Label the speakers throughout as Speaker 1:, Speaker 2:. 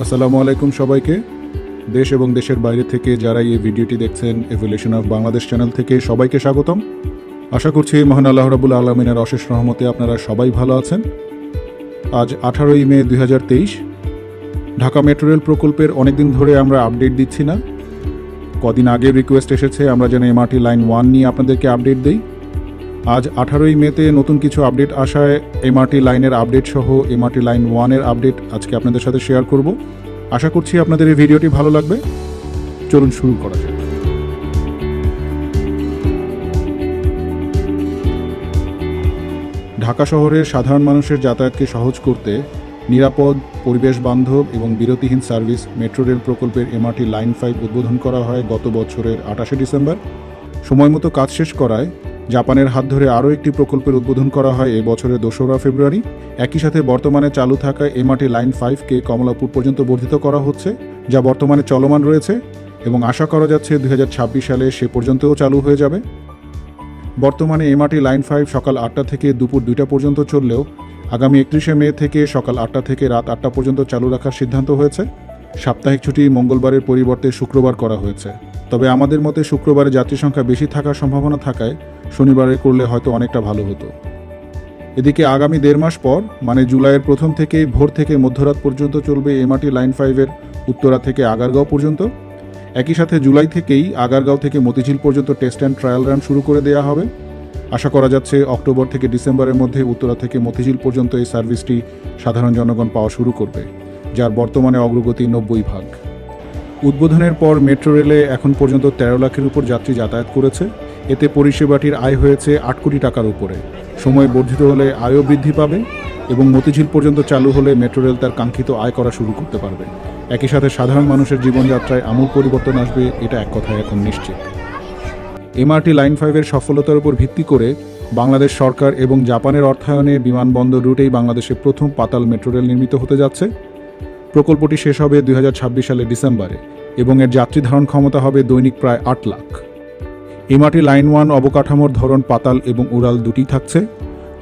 Speaker 1: আসসালামু আলাইকুম সবাইকে। দেশ এবং দেশের বাইরে থেকে যারা এই ভিডিওটি দেখছেন এভলিউশন অফ বাংলাদেশ চ্যানেল থেকে সবাইকে স্বাগতম। আশা করছি মহান আল্লাহ রাবুল আলমিনের অশেষ রহমতে আপনারা সবাই ভালো আছেন। আজ আঠারোই মে দু হাজার তেইশ। ঢাকা মেট্রো রেল প্রকল্পের অনেকদিন ধরে আমরা আপডেট দিচ্ছি না। কদিন আগে রিকোয়েস্ট এসেছে, আমরা যেন এমআরটি লাইন ওয়ান নিয়ে আপনাদেরকে আপডেট দিই। আজ আঠারোই মেতে নতুন কিছু আপডেট আসায় এমআরটি লাইনের আপডেট সহ এমআরটি লাইন ওয়ানের আপডেট আজকে আপনাদের সাথে শেয়ার করব। আশা করছি আপনাদের এই ভিডিওটি ভালো লাগবে। চলুন শুরু করা যাক। ঢাকা শহরের সাধারণ মানুষের যাতায়াতকে সহজ করতে নিরাপদ পরিবেশ বান্ধব এবং বিরতিহীন সার্ভিস মেট্রো রেল প্রকল্পের এমআরটি লাইন ফাইভ উদ্বোধন করা হয় গত বছরের আঠাশে ডিসেম্বর। সময়মতো কাজ শেষ করায় জাপানের হাত ধরে আরও একটি প্রকল্পের উদ্বোধন করা হয় এ বছরের দোসরা ফেব্রুয়ারি। একই সাথে বর্তমানে চালু থাকা এমআরটি লাইন ফাইভকে কমলাপুর পর্যন্ত বর্ধিত করা হচ্ছে, যা বর্তমানে চলমান রয়েছে এবং আশা করা যাচ্ছে দু হাজার ছাব্বিশ সালে সে পর্যন্তও চালু হয়ে যাবে। বর্তমানে এমআরটি লাইন ফাইভ সকাল আটটা থেকে দুপুর দুইটা পর্যন্ত চললেও আগামী একত্রিশে মে থেকে সকাল আটটা থেকে রাত আটটা পর্যন্ত চালু রাখার সিদ্ধান্ত হয়েছে। সাপ্তাহিক ছুটি মঙ্গলবারের পরিবর্তে শুক্রবার করা হয়েছে। তবে আমাদের মতে শুক্রবারে যাত্রী সংখ্যা বেশি থাকার সম্ভাবনা থাকায় শনিবারে করলে হয়তো অনেকটা ভালো হতো। এদিকে আগামী দেড় মাস পর মানে জুলাইয়ের প্রথম থেকে ভোর থেকে মধ্যরাত পর্যন্ত চলবে এমআরটি লাইন ফাইভের উত্তরা থেকে আগারগাঁও পর্যন্ত। একই সাথে জুলাই থেকেই আগারগাঁও থেকে মতিঝিল পর্যন্ত টেস্ট অ্যান্ড ট্রায়াল রান শুরু করে দেওয়া হবে। আশা করা যাচ্ছে অক্টোবর থেকে ডিসেম্বরের মধ্যে উত্তরা থেকে মতিঝিল পর্যন্ত এই সার্ভিসটি সাধারণ জনগণ পাওয়া শুরু করবে, যার বর্তমানে অগ্রগতি নব্বই ভাগ। উদ্বোধনের পর মেট্রো রেলে এখন পর্যন্ত তেরো লাখের উপর যাত্রী যাতায়াত করেছে। এতে পরিষেবাটির আয় হয়েছে আট কোটি টাকার উপরে। সময় বর্ধিত হলে আয়ও বৃদ্ধি পাবে এবং মতিঝিল পর্যন্ত চালু হলে মেট্রো রেল তার কাঙ্ক্ষিত আয় করা শুরু করতে পারবে। একই সাথে সাধারণ মানুষের জীবনযাত্রায় আমূল পরিবর্তন আসবে, এটা এক কথায় এখন নিশ্চিত। এমআরটি লাইন ফাইভের সফলতার উপর ভিত্তি করে বাংলাদেশ সরকার এবং জাপানের অর্থায়নে বিমানবন্দর রুটেই বাংলাদেশে প্রথম পাতাল মেট্রো রেল নির্মিত হতে যাচ্ছে। প্রকল্পটি শেষ হবে দুই হাজার ছাব্বিশ সালের ডিসেম্বরে এবং এর যাত্রী ধারণ ক্ষমতা হবে দৈনিক প্রায় আট লাখ। এমআরটি লাইন ওয়ান অবকাঠামোর ধরন পাতাল এবং উড়াল দুটি থাকছে।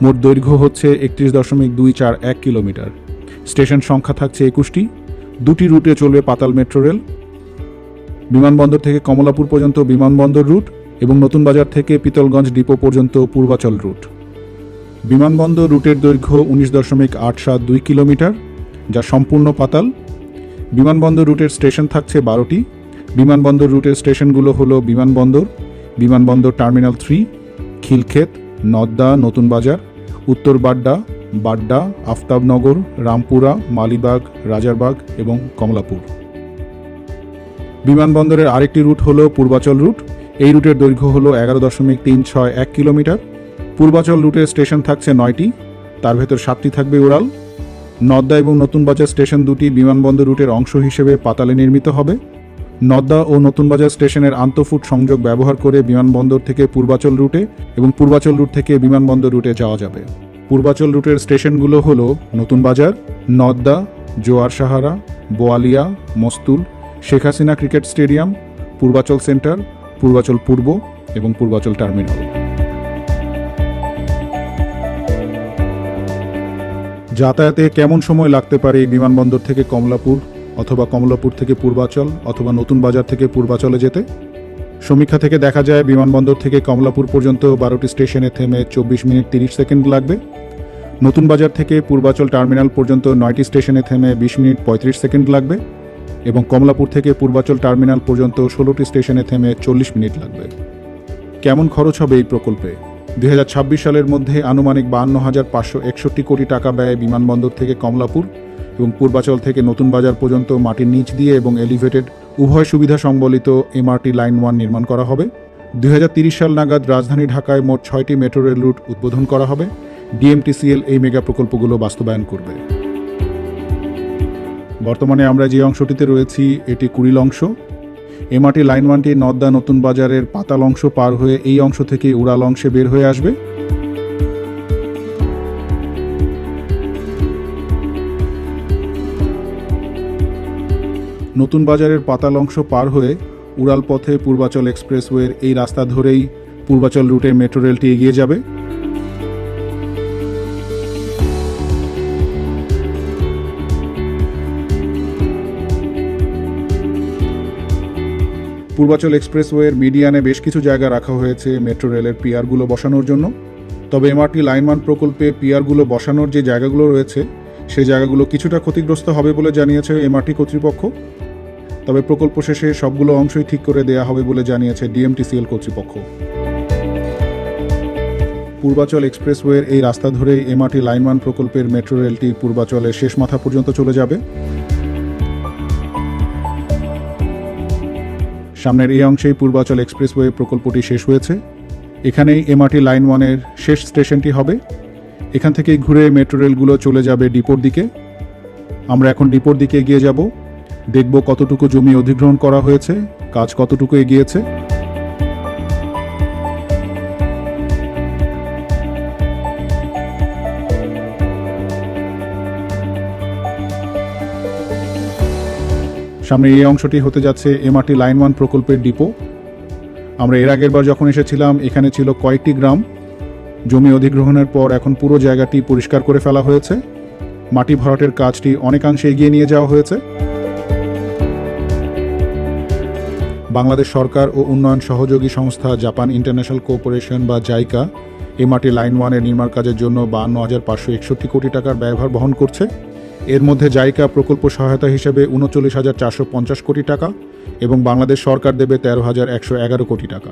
Speaker 1: মোট দৈর্ঘ্য হচ্ছে একত্রিশ দশমিক দুই চার এক কিলোমিটার। স্টেশন সংখ্যা থাকছে একুশটি। দুটি রুটে চলবে পাতাল মেট্রো রেল। বিমানবন্দর থেকে কমলাপুর পর্যন্ত বিমানবন্দর রুট এবং নতুন বাজার থেকে পিতলগঞ্জ ডিপো পর্যন্ত পূর্বাচল রুট। বিমানবন্দর রুটের দৈর্ঘ্য উনিশ দশমিক আট সাত দুই কিলোমিটার। যা সম্পূর্ণ পাতাল। বিমানবন্দর রুটের স্টেশন থাকছে বারোটি। বিমানবন্দর রুটের স্টেশনগুলো হলো বিমানবন্দর বিমানবন্দর টার্মিনাল থ্রি, খিলক্ষেত, নদ্দা, নতুন বাজার, উত্তর বাড্ডা বাড্ডা, আফতাবনগর, রামপুরা, মালিবাগ, রাজারবাগ এবং কমলাপুর। বিমানবন্দরের আরেকটি রুট হলো পূর্বাচল রুট। এই রুটের দৈর্ঘ্য হল এগারো দশমিক তিন ছয় এক কিলোমিটার। পূর্বাচল রুটের স্টেশন থাকছে নয়টি। তার ভেতর সাতটি থাকবে উড়াল। নদ্দা এবং নতুন বাজার স্টেশন দুটি বিমানবন্দর রুটের অংশ হিসেবে পাতালে নির্মিত হবে। নদ্দা ও নতুন বাজার স্টেশনের আন্তঃফুট সংযোগ ব্যবহার করে বিমানবন্দর থেকে পূর্বাচল রুটে এবং পূর্বাচল রুট থেকে বিমানবন্দর রুটে যাওয়া যাবে। পূর্বাচল রুটের স্টেশনগুলো হলো Notun Bazar, Nadda, Joar Sahara, Boalia, Mastul, Sheikh Hasina cricket stadium, Purbachal center, Purbachal পূর্ব এবং পূর্বাচল টার্মিনাল। যাতায়াতে কেমন সময় লাগতে পারে বিমানবন্দর থেকে কমলাপুর অথবা কমলাপুর থেকে পূর্বাচল অথবা নতুন বাজার থেকে পূর্বাচলে যেতে? সমীক্ষা থেকে দেখা যায় বিমানবন্দর থেকে কমলাপুর পর্যন্ত বারোটি স্টেশনে থেমে চব্বিশ মিনিট তিরিশ সেকেন্ড লাগবে। নতুন বাজার থেকে পূর্বাচল টার্মিনাল পর্যন্ত নয়টি স্টেশনে থেমে বিশ মিনিট পঁয়ত্রিশ সেকেন্ড লাগবে এবং কমলাপুর থেকে পূর্বাচল টার্মিনাল পর্যন্ত ষোলোটি স্টেশনে থেমে চল্লিশ মিনিট লাগবে। কেমন খরচ হবে এই প্রকল্পে? দুই হাজার ছাব্বিশ সালের মধ্যে আনুমানিক বাহান্ন হাজার পাঁচশো একষট্টি কোটি টাকা ব্যয়ে বিমানবন্দর থেকে কমলাপুর এবং পূর্বাচল থেকে নতুন বাজার পর্যন্ত মাটির নিচ দিয়ে এবং এলিভেটেড উভয় সুবিধা সম্বলিত এমআরটি লাইন ওয়ান নির্মাণ করা হবে। দুই সাল নাগাদ রাজধানী ঢাকায় মোট ছয়টি মেট্রো রেল রুট উদ্বোধন করা হবে। ডিএমটিসিএল এই মেগা প্রকল্পগুলো বাস্তবায়ন করবে। বর্তমানে আমরা যে অংশটিতে রয়েছি, এটি কুড়িল অংশ। এমআরটি লাইন ওয়ানটি নদ্দা নতুন বাজারের পাতাল অংশ পার হয়ে এই অংশ থেকে উড়াল অংশে বের হয়ে আসবে। নতুন বাজারের পাতাল অংশ পার হয়ে উড়াল পথে পূর্বাচল এক্সপ্রেসওয়ের এই রাস্তা ধরেই পূর্বাচল রুটে মেট্রো রেলটি এগিয়ে যাবে। পূর্বাচল এক্সপ্রেসওয়ের মিডিয়ানে বেশ কিছু জায়গা রাখা হয়েছে মেট্রো রেলের পিয়ারগুলো বসানোর জন্য। তবে এমআরটি লাইন ওয়ান প্রকল্পে পিয়ারগুলো বসানোর যে জায়গাগুলো রয়েছে, সেই জায়গাগুলো কিছুটা ক্ষতিগ্রস্ত হবে বলে জানিয়েছে এমআরটি কর্তৃপক্ষ। তবে প্রকল্প শেষে সবগুলো অংশই ঠিক করে দেয়া হবে বলে জানিয়েছে ডিএমটিসিএল কর্তৃপক্ষ। পূর্বাচল এক্সপ্রেসওয়ের এই রাস্তা ধরেই এমআরটি লাইন ওয়ান প্রকল্পের মেট্রো রেলটি পূর্বাচলের শেষ মাথা পর্যন্ত চলে যাবে। সামনের এই অংশেই পূর্বাচল এক্সপ্রেসওয়ে প্রকল্পটি শেষ হয়েছে। এখানেই এমআরটি লাইন ওয়ানের শেষ স্টেশনটি হবে। এখান থেকেই ঘুরে মেট্রো রেলগুলো চলে যাবে ডিপোর দিকে। আমরা এখন ডিপোর দিকে এগিয়ে যাব। দেখব কতটুকু জমি অধিগ্রহণ করা হয়েছে, কাজ কতটুকু এগিয়েছে। সামনে এই অংশটি হতে যাচ্ছে এমআরটি লাইন ওয়ান প্রকল্পের ডিপো। আমরা এর আগের বার যখন এসেছিলাম, এখানে ছিল কয়েকটি গ্রাম। জমি অধিগ্রহণের পর এখন পুরো জায়গাটি পরিষ্কার করে ফেলা হয়েছে। মাটি ভরাটের কাজটি অনেকাংশে এগিয়ে নিয়ে যাওয়া হয়েছে। বাংলাদেশ সরকার ও উন্নয়ন সহযোগী সংস্থা জাপান ইন্টারন্যাশনাল কোঅপারেশন বা জাইকা এমআরটি লাইন ওয়ানের নির্মাণ কাজের জন্য বান্ন হাজার পাঁচশো একষট্টি কোটি টাকার ব্যয়ভার বহন করছে। এর মধ্যে জাইকা প্রকল্প সহায়তা হিসেবে উনচল্লিশ হাজার চারশো পঞ্চাশ কোটি টাকা এবং বাংলাদেশ সরকার দেবে তেরো হাজার একশো এগারো কোটি টাকা।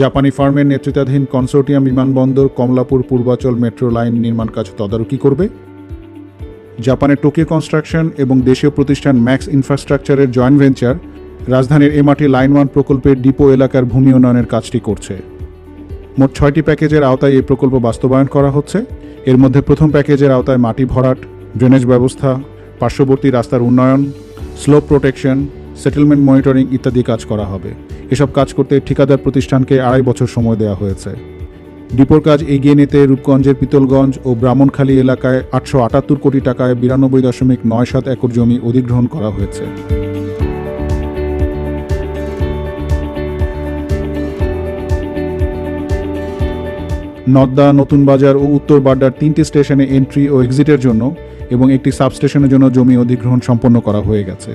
Speaker 1: জাপানি ফার্মের নেতৃত্বাধীন কনসোর্টিয়াম বিমানবন্দর কমলাপুর পূর্বাচল মেট্রো লাইন নির্মাণ কাজ তদারকি করবে। জাপানের টোকিও কনস্ট্রাকশন এবং দেশীয় প্রতিষ্ঠান ম্যাক্স ইনফ্রাস্ট্রাকচারের জয়েন্ট ভেঞ্চার রাজধানীর এমআরটি লাইন ওয়ান প্রকল্পের ডিপো এলাকার ভূমি উন্নয়নের কাজটি করছে। মোট ছয়টি প্যাকেজের আওতায় এই প্রকল্প বাস্তবায়ন করা হচ্ছে। এর মধ্যে প্রথম প্যাকেজের আওতায় মাটি ভরাট ড্রেনেজ ব্যবস্থা, পার্শ্ববর্তী রাস্তার উন্নয়ন স্লোপ প্রোটেকশন সেটেলমেন্ট মনিটরিং ইত্যাদি কাজ করা হবে। এসব কাজ করতে ঠিকাদার প্রতিষ্ঠানকে আড়াই বছর সময় দেওয়া হয়েছে। ডিপোর কাজ এগিয়ে নিতে রূপগঞ্জের পিতলগঞ্জ ও ব্রাহ্মণখালী এলাকায় আটশো আটাত্তর কোটি টাকায় বিরানব্বই দশমিক নয় সাত একর জমি অধিগ্রহণ করা হয়েছে। নদ্দা, নতুন বাজার ও উত্তর বাড্ডার তিনটি স্টেশনে এন্ট্রি ও এক্সিটের জন্য এবং একটি সাবস্টেশনের জন্য জমি অধিগ্রহণ সম্পন্ন করা হয়ে গেছে।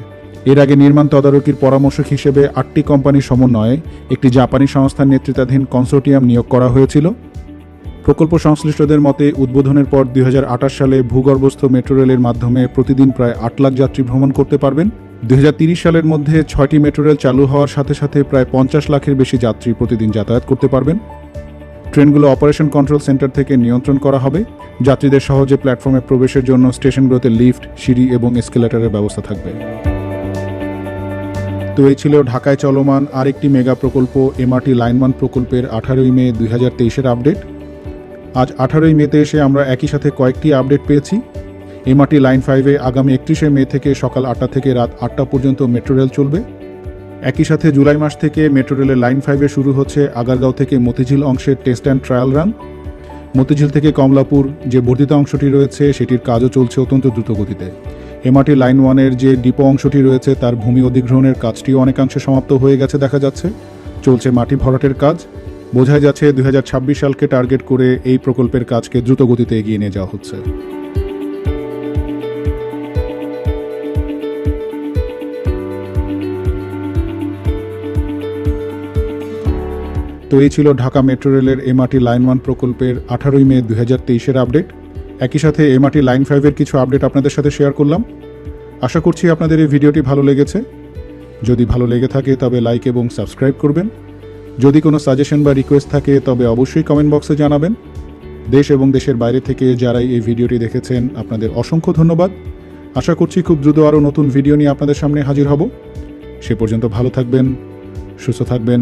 Speaker 1: এর আগে নির্মাণ তদারকির পরামর্শক হিসেবে আটটি কোম্পানির সমন্বয়ে একটি জাপানি সংস্থার নেতৃত্বাধীন কনসোর্টিয়াম নিয়োগ করা হয়েছিল। প্রকল্প সংশ্লিষ্টদের মতে, উদ্বোধনের পর দুই হাজার আঠাশ সালে ভূগর্ভস্থ মেট্রো রেলের মাধ্যমে প্রতিদিন প্রায় আট লাখ যাত্রী ভ্রমণ করতে পারবেন। দুই সালের মধ্যে ছয়টি মেট্রো রেল চালু হওয়ার সাথে সাথে প্রায় পঞ্চাশ লাখের বেশি যাত্রী প্রতিদিন যাতায়াত করতে পারবেন। ট্রেনগুলো অপারেশন কন্ট্রোল সেন্টার থেকে নিয়ন্ত্রণ করা হবে। যাত্রীদের সহজে প্ল্যাটফর্মে প্রবেশের জন্য স্টেশনগুলোতে লিফট, সিঁড়ি এবং এসকেলেটরের ব্যবস্থা থাকবে। তো এই ছিল ঢাকায় চলমান আরেকটি মেগা প্রকল্প এমআরটি লাইন ওয়ান প্রকল্পের আঠারোই মে দুই হাজার তেইশের আপডেট। আজ আঠারোই মেতে এসে আমরা একই সাথে কয়েকটি আপডেট পেয়েছি। এমআরটি লাইন ফাইভে আগামী একত্রিশে মে থেকে সকাল আটটা থেকে রাত আটটা পর্যন্ত মেট্রো রেল চলবে। একই সাথে জুলাই মাস থেকে মেট্রো রেলের লাইন ফাইভে শুরু হচ্ছে আগারগাঁও থেকে মতিঝিল অংশের test and trial run. Motijheel থেকে কমলাপুর যে বর্ধিত অংশটি রয়েছে, সেটির কাজও চলছে অত্যন্ত দ্রুত গতিতে এমআরটি লাইন ওয়ানের যে ডিপো অংশটি রয়েছে, তার ভূমি অধিগ্রহণের কাজটিও অনেকাংশে সমাপ্ত হয়ে গেছে দেখা যাচ্ছে। চলছে মাটি ভরাটের কাজ। বোঝাই যাচ্ছে দুই হাজার ছাব্বিশ সালকে টার্গেট করে এই প্রকল্পের কাজকে দ্রুত গতিতে এগিয়ে নিয়ে যাওয়া হচ্ছে। তো এই ছিল ঢাকা মেট্রো রেলের এমআরটি লাইন ওয়ান প্রকল্পের আঠারোই মে দু হাজার তেইশের আপডেট। একই সাথে এমআরটি লাইন ফাইভের কিছু আপডেট আপনাদের সাথে শেয়ার করলাম। আশা করছি আপনাদের এই ভিডিওটি ভালো লেগেছে। যদি ভালো লেগে থাকে, তবে লাইক এবং সাবস্ক্রাইব করবেন। যদি কোনো সাজেশন বা রিকোয়েস্ট থাকে, তবে অবশ্যই কমেন্ট বক্সে জানাবেন। দেশ এবং দেশের বাইরে থেকে যারাই এই ভিডিওটি দেখেছেন, আপনাদের অসংখ্য ধন্যবাদ। আশা করছি খুব দ্রুত আরও নতুন ভিডিও নিয়ে আপনাদের সামনে হাজির হব। সে পর্যন্ত ভালো থাকবেন, সুস্থ থাকবেন।